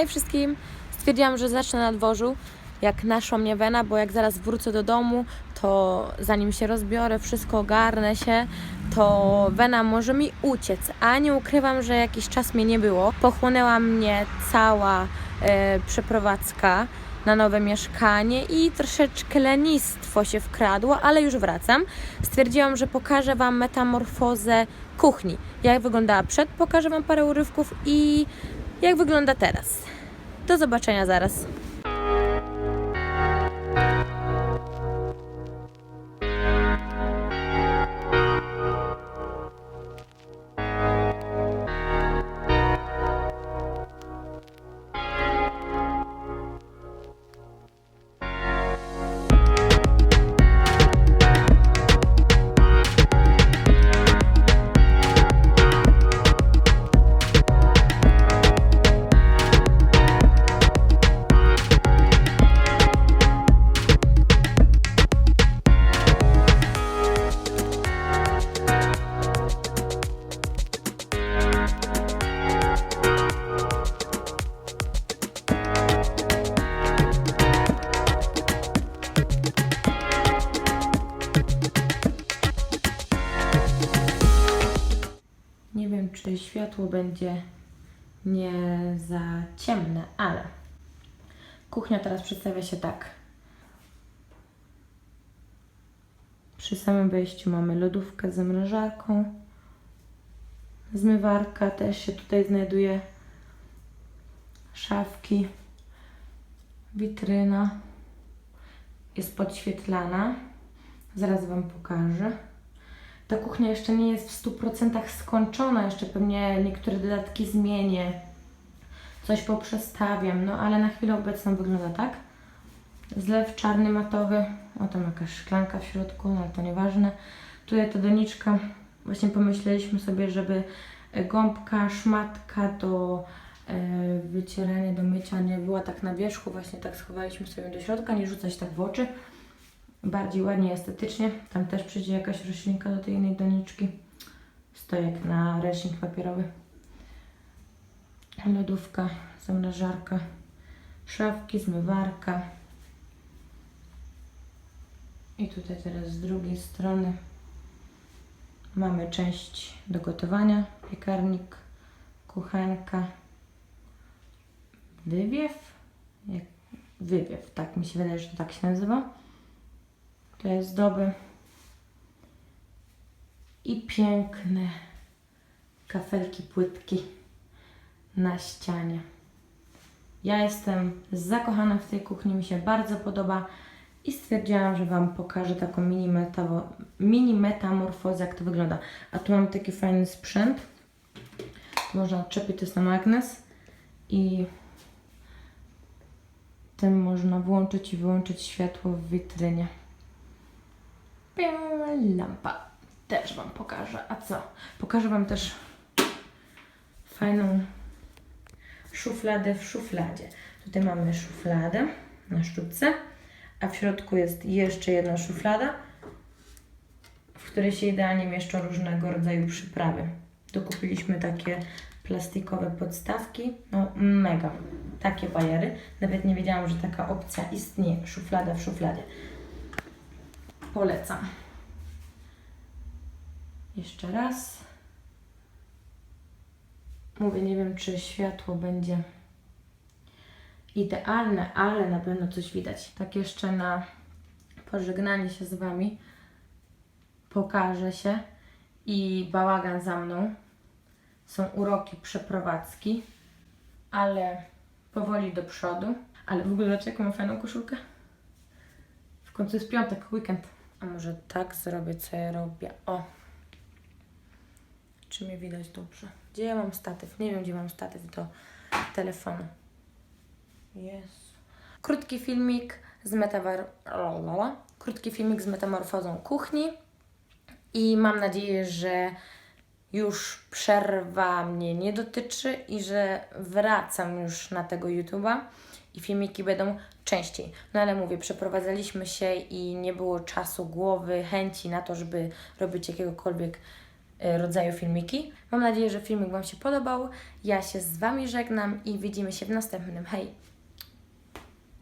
Hej wszystkim! Stwierdziłam, że zacznę na dworzu, jak naszła mnie wena, bo jak zaraz wrócę do domu, to zanim się rozbiorę, wszystko ogarnę się, to wena może mi uciec. A nie ukrywam, że jakiś czas mnie nie było. Pochłonęła mnie cała e, przeprowadzka na nowe mieszkanie i troszeczkę lenistwo się wkradło, ale już wracam. Stwierdziłam, że pokażę Wam metamorfozę kuchni. Jak wyglądała przed, pokażę Wam parę urywków i jak wygląda teraz. Do zobaczenia zaraz. Czy światło będzie nie za ciemne, ale kuchnia teraz przedstawia się tak. Przy samym wejściu mamy lodówkę z zamrażarką. Zmywarka też się tutaj znajduje. Szafki. Witryna. Jest podświetlana. Zaraz Wam pokażę. Ta kuchnia jeszcze nie jest w 100% skończona, jeszcze pewnie niektóre dodatki zmienię, coś poprzestawiam, no ale na chwilę obecną wygląda tak. Zlew czarny matowy, o tam jakaś szklanka w środku, no ale to nieważne. Tutaj ta doniczka, właśnie pomyśleliśmy sobie, żeby e, gąbka, szmatka do e, wycierania, do mycia nie była tak na wierzchu, właśnie tak schowaliśmy sobie do środka, nie rzucać tak w oczy bardziej ładnie estetycznie. Tam też przyjdzie jakaś roślinka do tej innej doniczki. Stojak na ręcznik papierowy. Lodówka, zamrażarka, szafki, zmywarka. I tutaj teraz z drugiej strony mamy część do gotowania, piekarnik, kuchenka, wywiew, wywiew, tak mi się wydaje, że tak się nazywa. To jest zdoby. I piękne kafelki, płytki na ścianie. Ja jestem zakochana w tej kuchni, mi się bardzo podoba i stwierdziłam, że Wam pokażę taką mini, metawo, mini metamorfozę, jak to wygląda. A tu mam taki fajny sprzęt. Można odczepić, to jest na magnes i tym można włączyć i wyłączyć światło w witrynie. Lampa. Też Wam pokażę. A co? Pokażę Wam też fajną szufladę w szufladzie. Tutaj mamy szufladę na sztuce, a w środku jest jeszcze jedna szuflada, w której się idealnie mieszczą różnego rodzaju przyprawy. Dokupiliśmy takie plastikowe podstawki. No mega. Takie bajery. Nawet nie wiedziałam, że taka opcja istnieje. Szuflada w szufladzie. Polecam. Jeszcze raz. Mówię, nie wiem, czy światło będzie idealne, ale na pewno coś widać. Tak jeszcze na pożegnanie się z Wami pokażę się i bałagan za mną. Są uroki przeprowadzki, ale powoli do przodu. Ale w ogóle dlaczego mam fajną koszulkę? W końcu jest piątek, weekend. A może tak zrobię, co ja robię? O! Czy mnie widać dobrze? Gdzie ja mam statyw? Nie wiem, gdzie mam statyw do telefonu. Jest. Krótki filmik z. Lalala. Krótki filmik z metamorfozą kuchni. I mam nadzieję, że już przerwa mnie nie dotyczy i że wracam już na tego YouTube'a i filmiki będą częściej. No ale mówię, przeprowadzaliśmy się i nie było czasu, głowy, chęci na to, żeby robić jakiegokolwiek y, rodzaju filmiki. Mam nadzieję, że filmik Wam się podobał. Ja się z Wami żegnam i widzimy się w następnym. Hej!